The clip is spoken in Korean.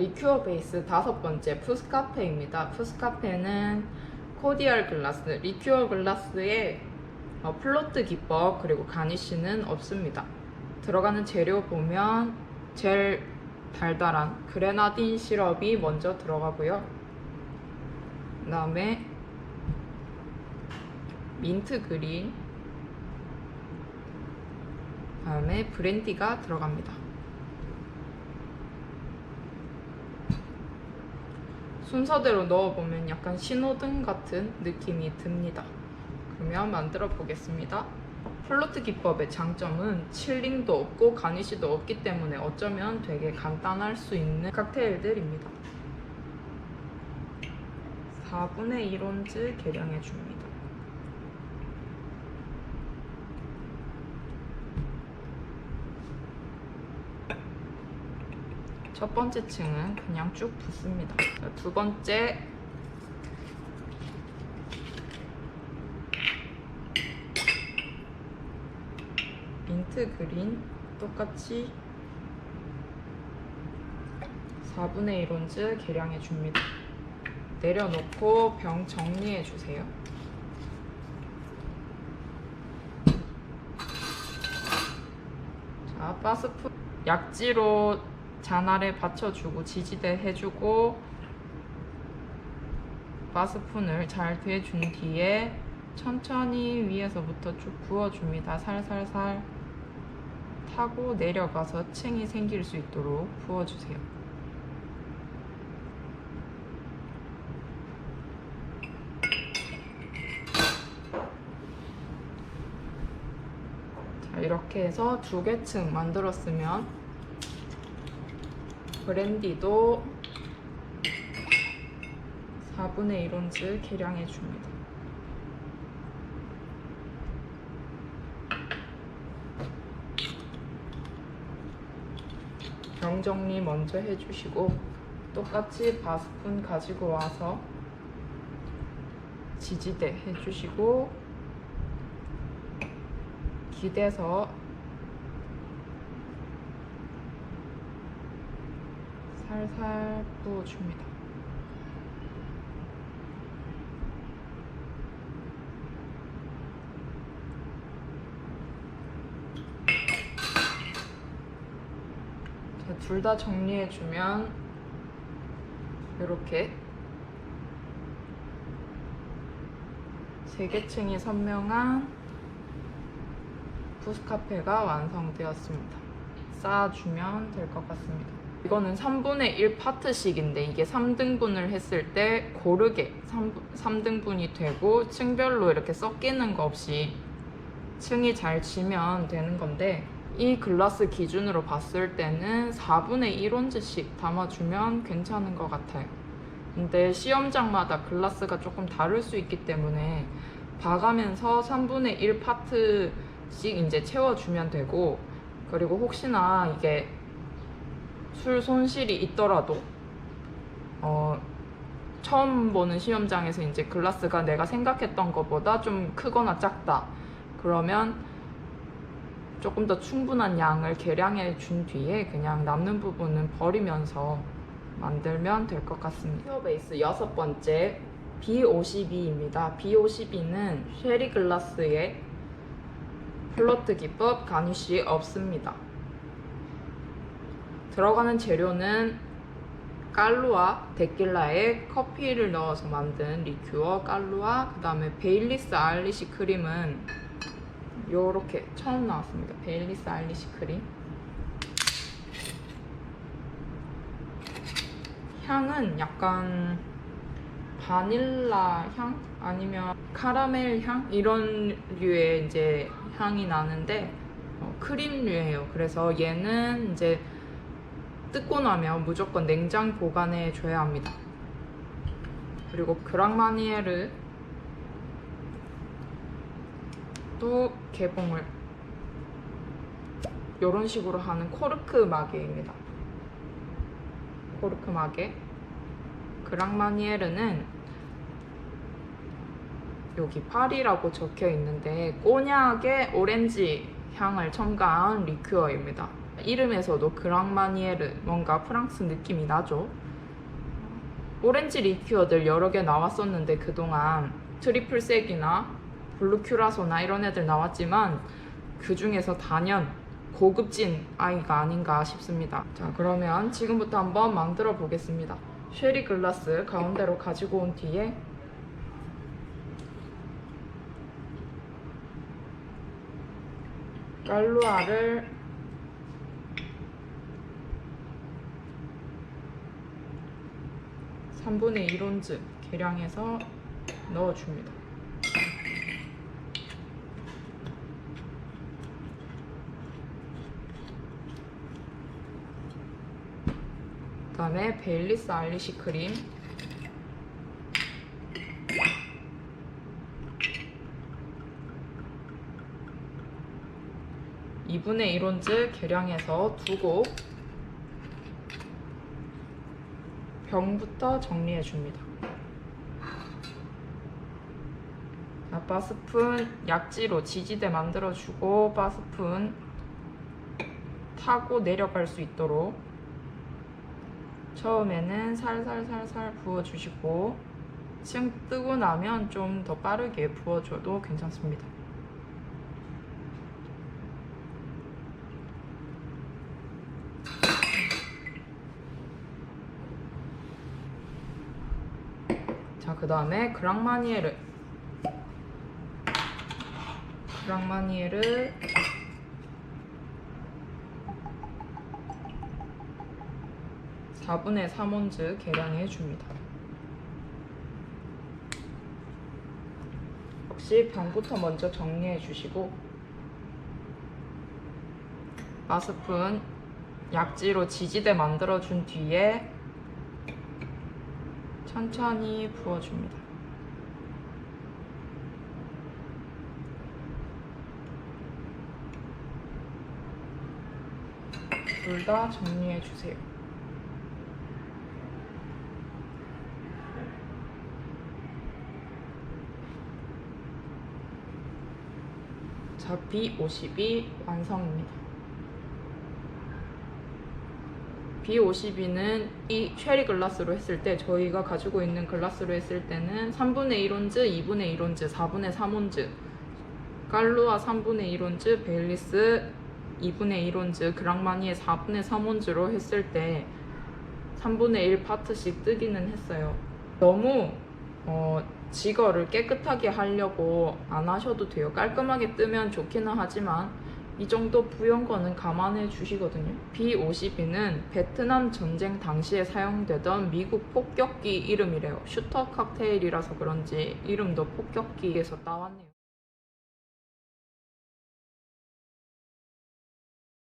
리큐어 베이스 다섯 번째 푸스카페입니다. 푸스카페는 코디얼 글라스, 리큐어 글라스에 어, 플로트 기법 그리고 가니쉬는 없습니다. 들어가는 재료 보면 제일 달달한 그레나딘 시럽이 먼저 들어가고요. 그 다음에 민트 그린, 그 다음에 브랜디가 들어갑니다. 순서대로 넣어보면 약간 신호등 같은 느낌이 듭니다. 그러면 만들어 보겠습니다. 플로트 기법의 장점은 칠링도 없고 가니쉬도 없기 때문에 어쩌면 되게 간단할 수 있는 칵테일들입니다. 4분의 1 온즈 계량해 줍니다. 첫 번째 층은 그냥 쭉 붓습니다. 두 번째 민트 그린 똑같이 4분의 1 온즈 계량해 줍니다. 내려놓고 병 정리해 주세요. 자, 파스프 약지로 잔알에 받쳐주고 지지대 해주고 바스푼을 잘 대준 뒤에 천천히 위에서부터 쭉 부어줍니다. 살살살 타고 내려가서 층이 생길 수 있도록 부어주세요. 자, 이렇게 해서 두 개 층 만들었으면 브랜디도 4분의 1 온즈 계량해 줍니다. 병 정리 먼저 해주시고 똑같이 바스푼 가지고 와서 지지대 해주시고 기대서 살살 부어줍니다. 둘 다 정리해주면 이렇게 세 개층이 선명한 부스카페가 완성되었습니다. 쌓아주면 될 것 같습니다. 이거는 3분의 1 파트씩인데 이게 3등분을 했을 때 고르게 3, 등분이 되고 층별로 이렇게 섞이는 거 없이 층이 잘 지면 되는 건데 이 글라스 기준으로 봤을 때는 4분의 1 온즈씩 담아주면 괜찮은 것 같아요. 근데 시험장마다 글라스가 조금 다를 수 있기 때문에 봐가면서 3분의 1 파트씩 이제 채워주면 되고 그리고 혹시나 이게 술 손실이 있더라도 어 처음 보는 시험장에서 이제 글라스가 내가 생각했던 것보다 좀 크거나 작다 그러면 조금 더 충분한 양을 계량해 준 뒤에 그냥 남는 부분은 버리면서 만들면 될 것 같습니다. 퓨어 베이스 여섯 번째 B52입니다. B52는 쉐리 글라스에 플로트 기법 가니쉬 없습니다. 들어가는 재료는 깔루아 데킬라에 커피를 넣어서 만든 리큐어 깔루아 그 다음에 베일리스 아일리시 크림은 요렇게 처음 나왔습니다. 베일리스 아일리시 크림 향은 약간 바닐라 향 아니면 카라멜 향 이런 류의 이제 향이 나는데 어, 크림류예요. 그래서 얘는 이제 뜯고 나면 무조건 냉장 보관해 줘야 합니다. 그리고 그랑마니에르 또 개봉을 이런 식으로 하는 코르크 마개입니다. 코르크 마개. 그랑마니에르는 여기 파리라고 적혀 있는데 꼬냑의 오렌지 향을 첨가한 리큐어입니다. 이름에서도 그랑마니에르 뭔가 프랑스 느낌이 나죠. 오렌지 리큐어들 여러 개 나왔었는데 그동안 트리플 색이나 블루 큐라소나 이런 애들 나왔지만 그 중에서 단연 고급진 아이가 아닌가 싶습니다. 자 그러면 지금부터 한번 만들어 보겠습니다. 쉐리 글라스 가운데로 가지고 온 뒤에 깔루아를 삼분의 1온즈 계량해서 넣어줍니다. 그 다음에 베일리스 알리시 크림 이분의 1온즈 계량해서 두고 병부터 정리해 줍니다. 자, 바스푼 약지로 지지대 만들어주고 바스푼 타고 내려갈 수 있도록 처음에는 살살살살 부어주시고 층 뜨고 나면 좀 더 빠르게 부어줘도 괜찮습니다. 자, 그 다음에 그랑마니에르. 그랑마니에르. 사분의 3온즈 계량해 줍니다. 역시 병부터 먼저 정리해 주시고 마스푼 약지로 지지대 만들어 준 뒤에 천천히 부어줍니다. 둘 다 정리해 주세요. 자, B52 완성입니다. B52는 이 쉐리 글라스로 했을 때 저희가 가지고 있는 글라스로 했을 때는 3분의 1온즈, 2분의 1온즈, 4분의 3온즈 깔루아 3분의 1온즈, 베일리스 2분의 1온즈, 그랑마니에 4분의 3온즈로 했을 때 3분의 1 파트씩 뜨기는 했어요. 너무 어, 지거를 깨끗하게 하려고 안 하셔도 돼요. 깔끔하게 뜨면 좋기는 하지만 이 정도 부연 거는 감안해 주시거든요. B52는 베트남 전쟁 당시에 사용되던 미국 폭격기 이름이래요. 슈터 칵테일이라서 그런지 이름도 폭격기에서 따왔네요.